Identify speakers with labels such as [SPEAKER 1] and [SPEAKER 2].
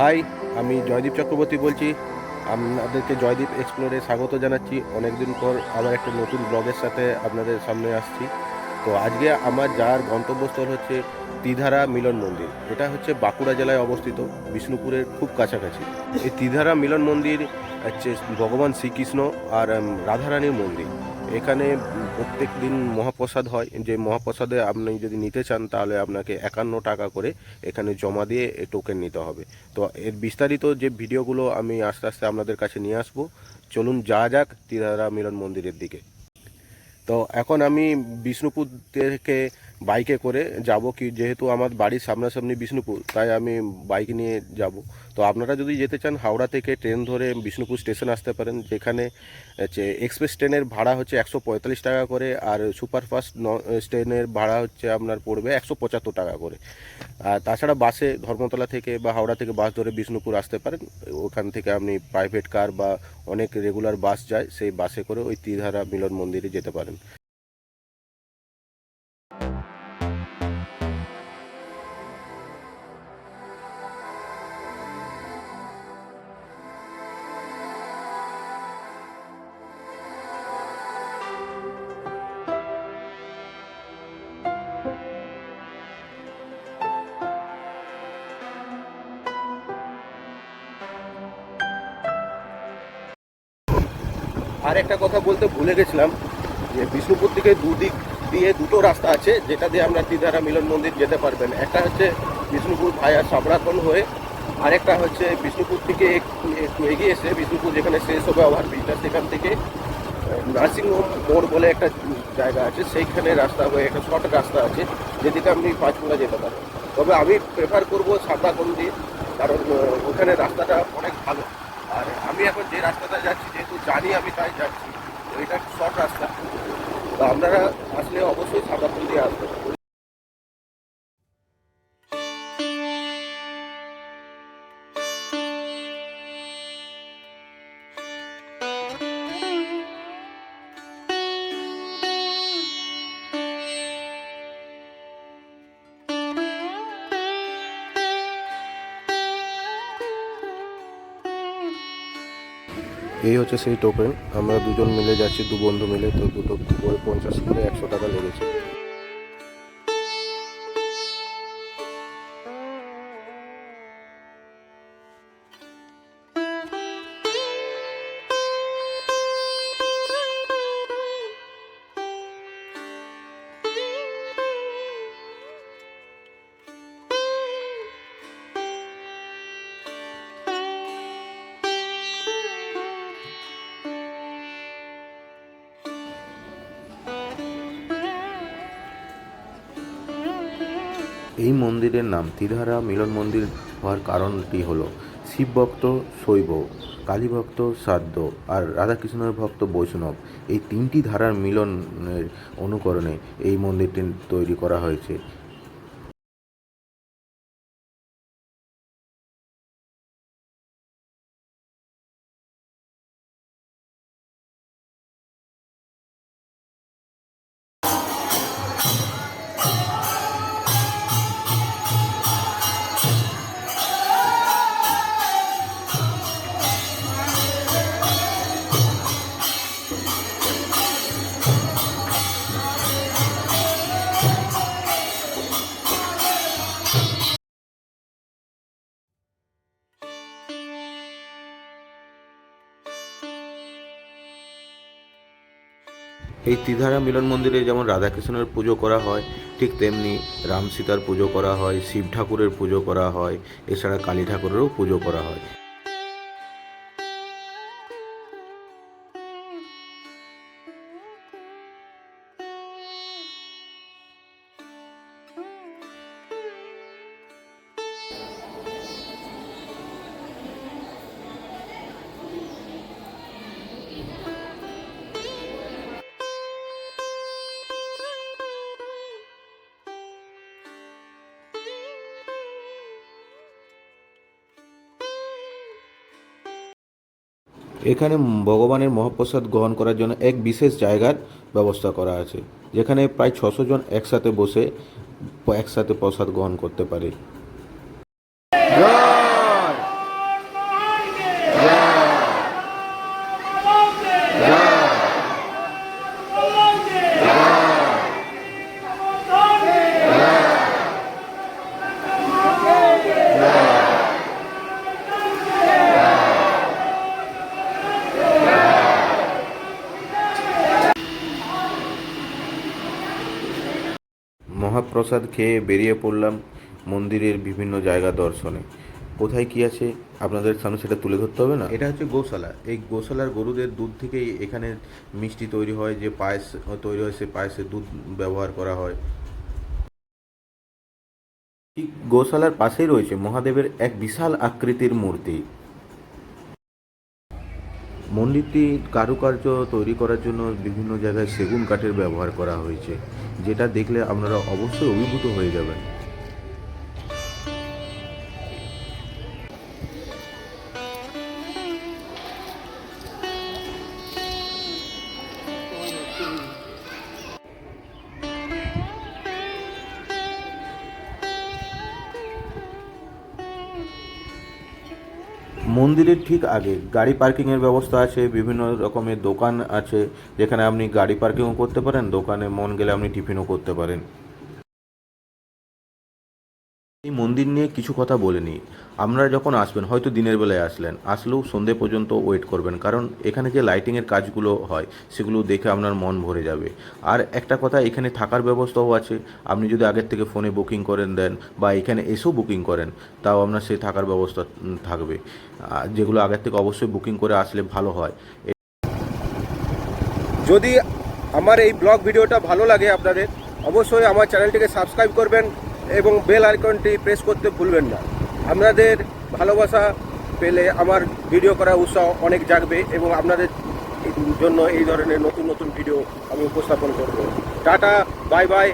[SPEAKER 1] High, আমি জয়দীপ চক্রবর্তী বলছি। আপনাদেরকে জয়দীপ এক্সপ্লোরে স্বাগত জানাচ্ছি। অনেকদিন পর আবার একটা নতুন ব্লগের সাথে আপনাদের সামনে আসছি। তো আজকে আমার যার গন্তব্যস্থল হচ্ছে তিধারা মিলন মন্দির। এটা হচ্ছে বাঁকুড়া জেলায় অবস্থিত, বিষ্ণুপুরের খুব কাছাকাছি। এই তিধারা মিলন মন্দির হচ্ছে ভগবান শ্রীকৃষ্ণ আর রাধারানীর মন্দির। এখানে প্রত্যেক দিন মহাপ্রসাদ হয়। যে মহাপ্রসাদে আপনি যদি নিতে চান, তাহলে আপনাকে একান্ন টাকা করে এখানে জমা দিয়ে টোকেন নিতে হবে। তো এর বিস্তারিত যে ভিডিওগুলো আমি আস্তে আস্তে আপনাদের কাছে নিয়ে আসব, চলুন যা যাক তিরারা মিলন মন্দিরের দিকে। তো এখন আমি বিষ্ণুপুর থেকে বাইকে করে যাব কি যেহেতু আমার বাড়ির সামনাসামনি বিষ্ণুপুর, তাই আমি বাইক নিয়ে যাব। তো আপনারা যদি যেতে চান হাওড়া থেকে ট্রেন ধরে বিষ্ণুপুর স্টেশন আসতে পারেন, যেখানে এক্সপ্রেস ট্রেনের ভাড়া হচ্ছে একশো পঁয়তাল্লিশ টাকা করে আর সুপারফাস্ট ন ট্রেনের ভাড়া হচ্ছে আপনার পড়বে একশো পঁচাত্তর টাকা করে। আর তাছাড়া বাসে ধর্মতলা থেকে বা হাওড়া থেকে বাস ধরে বিষ্ণুপুর আসতে পারেন। ওখান থেকে আপনি প্রাইভেট কার বা অনেক রেগুলার বাস যায়, সেই বাসে করে ওই ত্রিধারা মিলন মন্দিরে যেতে পারেন। আর একটা কথা বলতে ভুলে গেছিলাম, যে বিষ্ণুপুর থেকে দুদিক দিয়ে দুটো রাস্তা আছে, যেটা দিয়ে আমরা তিধারা মিলন মন্দির যেতে পারবেন। একটা হচ্ছে বিষ্ণুপুর ভায়া সাবরাতন হয়ে, আরেকটা হচ্ছে বিষ্ণুপুর থেকে একটু এগিয়ে এসে বিষ্ণুপুর যেখানে শেষ হবে ওভার ব্রিজটা সেখান থেকে নার্সিংহোম মোড় বলে একটা জায়গা আছে, সেইখানে রাস্তা হয়ে একটা শর্ট রাস্তা আছে, যেদিকে আপনি পাঁচপুরা যেতে পারেন। তবে আমি প্রেফার করব সাবরাতন দিয়ে। কারণ ওখানে রাস্তাটা অনেক ভালো। আর আমি এখন যে রাস্তাটা যাচ্ছি, যেহেতু জানি আমি তাই যাচ্ছি, তো এটা শর্ট রাস্তা। তো আপনারা আসলে অবশ্যই সাবধান দিয়ে আসবেন। এই হচ্ছে সেই টোকেন আমরা দুজন মিলে যাচ্ছি, দু বন্ধু মিলে, তো দুটো পঞ্চাশ করে একশো টাকা লেগেছে। এই মন্দিরের নাম তিধারা মিলন মন্দির হওয়ার কারণটি হলো শিব ভক্ত শৈব কালীভক্ত ভক্ত সাধ্য আর রাধাকৃষ্ণের ভক্ত বৈষ্ণব। এই তিনটি ধারার মিলনের অনুকরণে এই মন্দিরটি তৈরি করা হয়েছে। এই ত্রিধারা মিলন মন্দিরে যেমন রাধাকৃষ্ণের পুজো করা হয়, ঠিক তেমনি রাম সীতার পুজো করা হয়, শিব ঠাকুরের পুজো করা হয়, এছাড়া কালী ঠাকুরেরও পুজো করা হয়। এখানে ভগবানের মহাপ্রসাদ গ্রহণ করার জন্য এক বিশেষ জায়গার ব্যবস্থা করা আছে, যেখানে প্রায় ছশো জন একসাথে বসে একসাথে প্রসাদ গ্রহণ করতে পারে।
[SPEAKER 2] মহাপ্রসাদ খেয়ে বেরিয়ে পড়লাম মন্দিরের বিভিন্ন জায়গা দর্শনে। কোথায় কি আছে? আপনাদের সামনে সেটা তুলে ধরতে হবে না?
[SPEAKER 1] এটা হচ্ছে গোশালা। এই গোশালার গরুদের দুধ থেকেই এখানে মিষ্টি তৈরি হয় যে পায়েস তৈরি হয় সেই পায়েসে দুধ ব্যবহার করা হয়।
[SPEAKER 2] ঠিক গোশালার পাশেই রয়েছে মহাদেবের এক বিশাল আকৃতির মূর্তি। মন্দিরটি কারুকার্য তৈরি করার জন্য বিভিন্ন জায়গায় সেগুন কাঠের ব্যবহার করা হয়েছে, যেটা দেখলে আপনারা অবশ্যই অভিভূত হয়ে যাবেন। মন্দিরের ঠিক আগে গাড়ি পার্কিংয়ের ব্যবস্থা আছে, বিভিন্ন রকমের দোকান আছে, যেখানে আপনি গাড়ি পার্কিংও করতে পারেন, দোকানে মন গেলে আপনি টিফিনও করতে পারেন। এই মন্দির নিয়ে কিছু কথা বলে নিই। আপনারা যখন আসবেন, হয়তো দিনের বেলায় আসলেন, আসলেও সন্ধে পর্যন্ত ওয়েট করবেন, কারণ এখানে যে লাইটিংয়ের কাজগুলো হয়, সেগুলো দেখে আপনার মন ভরে যাবে। আর একটা কথা, এখানে থাকার ব্যবস্থাও আছে। আপনি যদি আগের থেকে ফোনে বুকিং করেন দেন, বা এখানে এসেও বুকিং করেন, তাও আপনার সেই থাকার ব্যবস্থা থাকবে। যেগুলো আগের থেকে অবশ্যই বুকিং করে আসলে ভালো হয়।
[SPEAKER 1] যদি আমার এই ব্লগ ভিডিওটা ভালো লাগে আপনাদের, অবশ্যই আমার চ্যানেলটিকে সাবস্ক্রাইব করবেন এবং বেল আইকনটি প্রেস করতে ভুলবেন না। আপনাদের ভালোবাসা পেলে আমার ভিডিও করার উৎসাহ অনেক জাগবে এবং আপনাদের জন্য এই ধরনের নতুন নতুন ভিডিও আমি উপস্থাপন করব। Tata, bye bye.